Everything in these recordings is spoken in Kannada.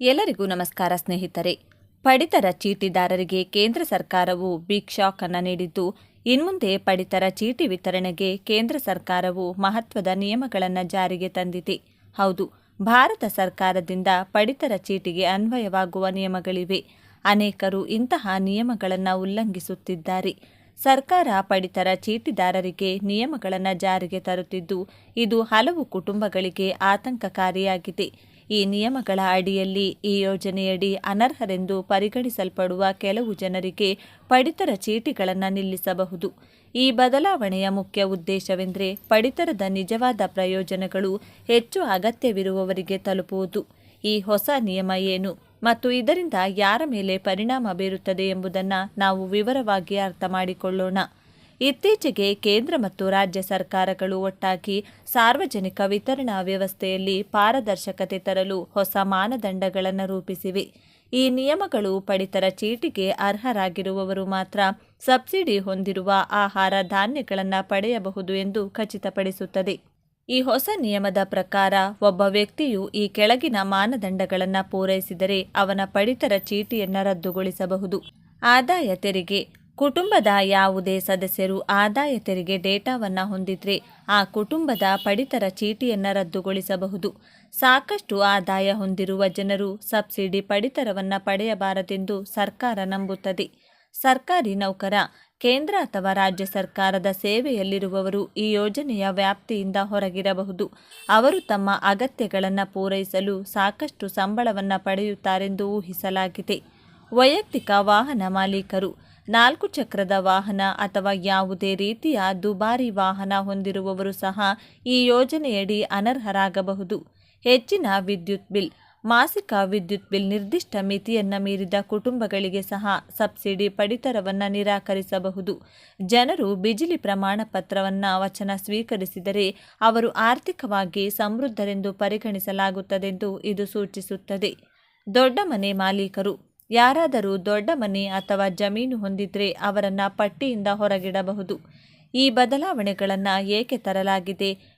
ಎಲ್ಲರಿಗೂ ನಮಸ್ಕಾರ ಸ್ನೇಹಿತರೆ. ಪಡಿತರ ಚೀಟಿದಾರರಿಗೆ ಕೇಂದ್ರ ಸರ್ಕಾರವು ಬಿಗ್ ಶಾಕ್ ಅನ್ನು ನೀಡಿದ್ದು, ಇನ್ಮುಂದೆ ಪಡಿತರ ಚೀಟಿ ವಿತರಣೆಗೆ ಕೇಂದ್ರ ಸರ್ಕಾರವು ಮಹತ್ವದ ನಿಯಮಗಳನ್ನು ಜಾರಿಗೆ ತಂದಿದೆ. ಹೌದು, ಭಾರತ ಸರ್ಕಾರದಿಂದ ಪಡಿತರ ಚೀಟಿಗೆ ಅನ್ವಯವಾಗುವ ನಿಯಮಗಳಿವೆ. ಅನೇಕರು ಇಂತಹ ನಿಯಮಗಳನ್ನು ಉಲ್ಲಂಘಿಸುತ್ತಿದ್ದಾರೆ. ಸರ್ಕಾರ ಪಡಿತರ ಚೀಟಿದಾರರಿಗೆ ನಿಯಮಗಳನ್ನು ಜಾರಿಗೆ ತರುತ್ತಿದ್ದು, ಇದು ಹಲವು ಕುಟುಂಬಗಳಿಗೆ ಆತಂಕಕಾರಿಯಾಗಿದೆ. ಈ ನಿಯಮಗಳ ಅಡಿಯಲ್ಲಿ ಈ ಯೋಜನೆಯಡಿ ಅನರ್ಹರೆಂದು ಪರಿಗಣಿಸಲ್ಪಡುವ ಕೆಲವು ಜನರಿಗೆ ಪಡಿತರ ಚೀಟಿಗಳನ್ನು ನಿಲ್ಲಿಸಬಹುದು. ಈ ಬದಲಾವಣೆಯ ಮುಖ್ಯ ಉದ್ದೇಶವೆಂದರೆ ಪಡಿತರದ ನಿಜವಾದ ಪ್ರಯೋಜನಗಳು ಹೆಚ್ಚು ಅಗತ್ಯವಿರುವವರಿಗೆ ತಲುಪುವುದು. ಈ ಹೊಸ ನಿಯಮ ಏನು ಮತ್ತು ಇದರಿಂದ ಯಾರ ಮೇಲೆ ಪರಿಣಾಮ ಬೀರುತ್ತದೆ ಎಂಬುದನ್ನು ನಾವು ವಿವರವಾಗಿ ಅರ್ಥ ಮಾಡಿಕೊಳ್ಳೋಣ. ಇತ್ತೀಚೆಗೆ ಕೇಂದ್ರ ಮತ್ತು ರಾಜ್ಯ ಸರ್ಕಾರಗಳು ಒಟ್ಟಾಗಿ ಸಾರ್ವಜನಿಕ ವಿತರಣಾ ವ್ಯವಸ್ಥೆಯಲ್ಲಿ ಪಾರದರ್ಶಕತೆ ತರಲು ಹೊಸ ಮಾನದಂಡಗಳನ್ನು ರೂಪಿಸಿವೆ. ಈ ನಿಯಮಗಳು ಪಡಿತರ ಚೀಟಿಗೆ ಅರ್ಹರಾಗಿರುವವರು ಮಾತ್ರ ಸಬ್ಸಿಡಿ ಹೊಂದಿರುವ ಆಹಾರ ಧಾನ್ಯಗಳನ್ನು ಪಡೆಯಬಹುದು ಎಂದು ಖಚಿತಪಡಿಸುತ್ತದೆ. ಈ ಹೊಸ ನಿಯಮದ ಪ್ರಕಾರ ಒಬ್ಬ ವ್ಯಕ್ತಿಯು ಈ ಕೆಳಗಿನ ಮಾನದಂಡಗಳನ್ನು ಪೂರೈಸಿದರೆ ಅವನ ಪಡಿತರ ಚೀಟಿಯನ್ನು ರದ್ದುಗೊಳಿಸಬಹುದು. ಆದಾಯ ತೆರಿಗೆ ಕುಟುಂಬದ ಯಾವುದೇ ಸದಸ್ಯರು ಆದಾಯ ತೆರಿಗೆ ಡೇಟಾವನ್ನು ಹೊಂದಿದ್ರೆ ಆ ಕುಟುಂಬದ ಪಡಿತರ ಚೀಟಿಯನ್ನು ರದ್ದುಗೊಳಿಸಬಹುದು. ಸಾಕಷ್ಟು ಆದಾಯ ಹೊಂದಿರುವ ಜನರು ಸಬ್ಸಿಡಿ ಪಡಿತರವನ್ನು ಪಡೆಯಬಾರದೆಂದು ಸರ್ಕಾರ ನಂಬುತ್ತದೆ. ಸರ್ಕಾರಿ ನೌಕರ, ಕೇಂದ್ರ ಅಥವಾ ರಾಜ್ಯ ಸರ್ಕಾರದ ಸೇವೆಯಲ್ಲಿರುವವರು ಈ ಯೋಜನೆಯ ವ್ಯಾಪ್ತಿಯಿಂದ ಹೊರಗಿರಬಹುದು. ಅವರು ತಮ್ಮ ಅಗತ್ಯಗಳನ್ನು ಪೂರೈಸಲು ಸಾಕಷ್ಟು ಸಂಬಳವನ್ನು ಪಡೆಯುತ್ತಾರೆಂದು ಊಹಿಸಲಾಗಿದೆ. ವೈಯಕ್ತಿಕ ವಾಹನ ಮಾಲೀಕರು ನಾಲ್ಕು ಚಕ್ರದ ವಾಹನ ಅಥವಾ ಯಾವುದೇ ರೀತಿಯ ದುಬಾರಿ ವಾಹನ ಹೊಂದಿರುವವರು ಸಹ ಈ ಯೋಜನೆಯಡಿ ಅನರ್ಹರಾಗಬಹುದು. ಹೆಚ್ಚಿನ ವಿದ್ಯುತ್ ಬಿಲ್, ಮಾಸಿಕ ವಿದ್ಯುತ್ ಬಿಲ್ ನಿರ್ದಿಷ್ಟ ಮಿತಿಯನ್ನು ಮೀರಿದ ಕುಟುಂಬಗಳಿಗೆ ಸಹ ಸಬ್ಸಿಡಿ ಪಡಿತರವನ್ನು ನಿರಾಕರಿಸಬಹುದು. ಜನರು ಬಿಜಿಲಿ ಪ್ರಮಾಣ ಪತ್ರವನ್ನು ವಚನ ಸ್ವೀಕರಿಸಿದರೆ ಅವರು ಆರ್ಥಿಕವಾಗಿ ಸಮೃದ್ಧರೆಂದು ಪರಿಗಣಿಸಲಾಗುತ್ತದೆಂದು ಇದು ಸೂಚಿಸುತ್ತದೆ. ದೊಡ್ಡ ಮನೆ ಮಾಲೀಕರು ಯಾರಾದರೂ ದೊಡ್ಡ ಮನೆ ಅಥವಾ ಜಮೀನು ಹೊಂದಿದ್ರೆ ಅವರನ್ನು ಪಟ್ಟಿಯಿಂದ ಹೊರಗಿಡಬಹುದು. ಈ ಬದಲಾವಣೆಗಳನ್ನು ಏಕೆ ತರಲಾಗಿದೆ?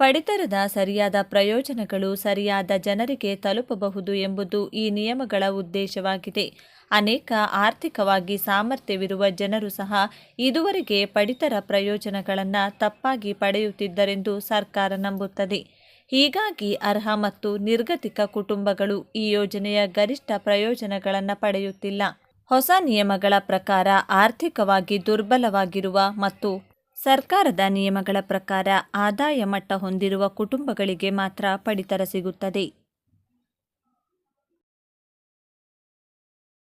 ಪಡಿತರದ ಸರಿಯಾದ ಪ್ರಯೋಜನಗಳು ಸರಿಯಾದ ಜನರಿಗೆ ತಲುಪಬಹುದು ಎಂಬುದು ಈ ನಿಯಮಗಳ ಉದ್ದೇಶವಾಗಿದೆ. ಅನೇಕ ಆರ್ಥಿಕವಾಗಿ ಸಾಮರ್ಥ್ಯವಿರುವ ಜನರು ಸಹ ಇದುವರೆಗೆ ಪಡಿತರ ಪ್ರಯೋಜನಗಳನ್ನು ತಪ್ಪಾಗಿ ಪಡೆಯುತ್ತಿದ್ದರೆಂದು ಸರ್ಕಾರ ನಂಬುತ್ತದೆ. ಹೀಗಾಗಿ ಅರ್ಹ ಮತ್ತು ನಿರ್ಗತಿಕ ಕುಟುಂಬಗಳು ಈ ಯೋಜನೆಯ ಗರಿಷ್ಠ ಪ್ರಯೋಜನಗಳನ್ನು ಪಡೆಯುತ್ತಿಲ್ಲ. ಹೊಸ ನಿಯಮಗಳ ಪ್ರಕಾರ ಆರ್ಥಿಕವಾಗಿ ದುರ್ಬಲವಾಗಿರುವ ಮತ್ತು ಸರ್ಕಾರದ ನಿಯಮಗಳ ಪ್ರಕಾರ ಆದಾಯ ಮಟ್ಟ ಹೊಂದಿರುವ ಕುಟುಂಬಗಳಿಗೆ ಮಾತ್ರ ಪಡಿತರ ಸಿಗುತ್ತದೆ.